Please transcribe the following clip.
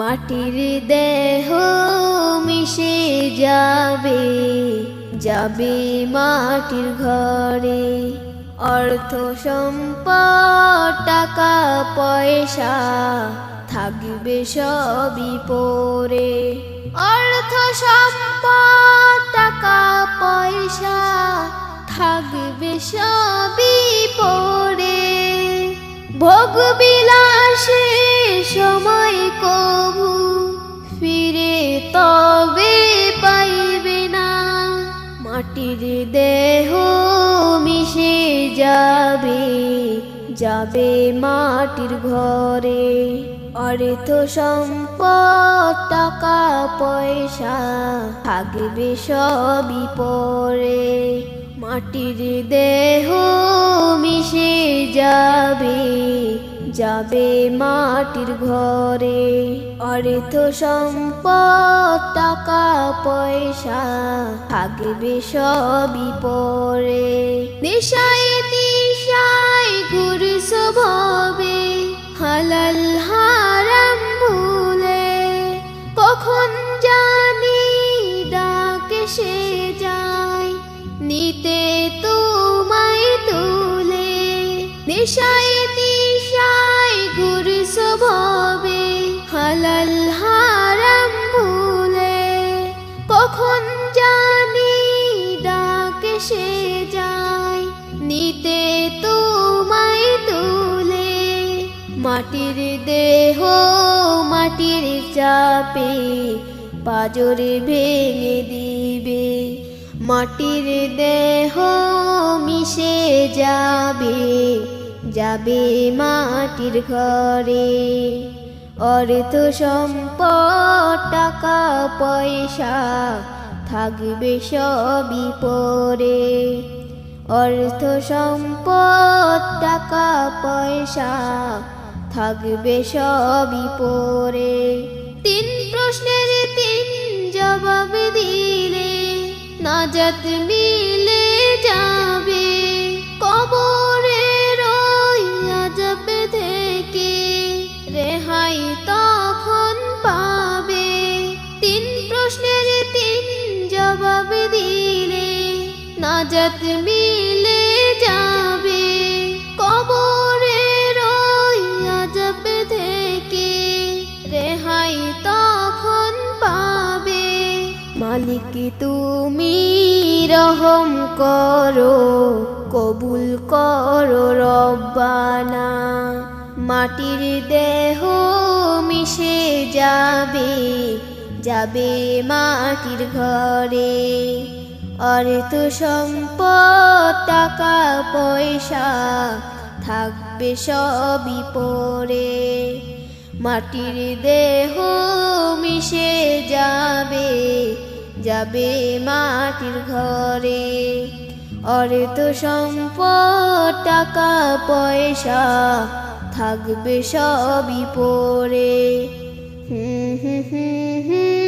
মাটির দেহ মিশে যাবে যাবে মাটির ঘরে। অর্থ সম্পদ, টাকা, পয়সা থাকবে সবই পরে। অর্থ সম্পদ, টাকা, পয়সা থাকবে সবই পরে। ভোগ বিলাসে মাটির দেহ মিশে যাবে যাবে মাটির ঘরে। অর্থ সম্পদ, টাকা, পয়সা থাকবে সবই পরে। মাটির দেহ মিশে যাবে যাবে মাটির ঘরে। অর্থ সম্পদ, টাকা, পয়সা থাকবে সবই পরে। নেশায় নিশায় ঘুরছ ভবে হালাল হারাম ভুলে। কখন জানি ডাকে সে যায়, নিতে তোমায় তুলে। নেশায় নিশায় ঘুরছ ভবে হালাল হারাম ভুলে কখন জানি ডাকে সে যায়, নিতে তোমায় তুলে। মাটির দেহ মাটির চাপে পাজরে ভেঙে দিবে। মাটির দেহ মিশে যাবে। যাবে মাটির ঘরে। অর্থ সম্পদ, টাকা, পয়সা থাকবে সবই পরে। অর্থ সম্পদ, টাকা, পয়সা থাকবে সবই পরে। তিন প্রশ্নের তিন জবাব দিলে নাজাত মিলে নাজাত মিলে যাবে কবরের ওই আজব থেকে। রেহাই তখন পাবে। মালিক, তুমি রহম করো, কবুল করো রব্বানা। মাটির দেহ মিশে যাবে যাবে মাটির ঘরে। অর্থ সম্পদ, টাকা, পয়সা থাকবে সবই পরে। মাটির দেহ মিশে যাবে যাবে মাটির ঘরে। অর্থ সম্পদ, টাকা, পয়সা থাকবে সবই পরে। হুম হুম হুম হুম।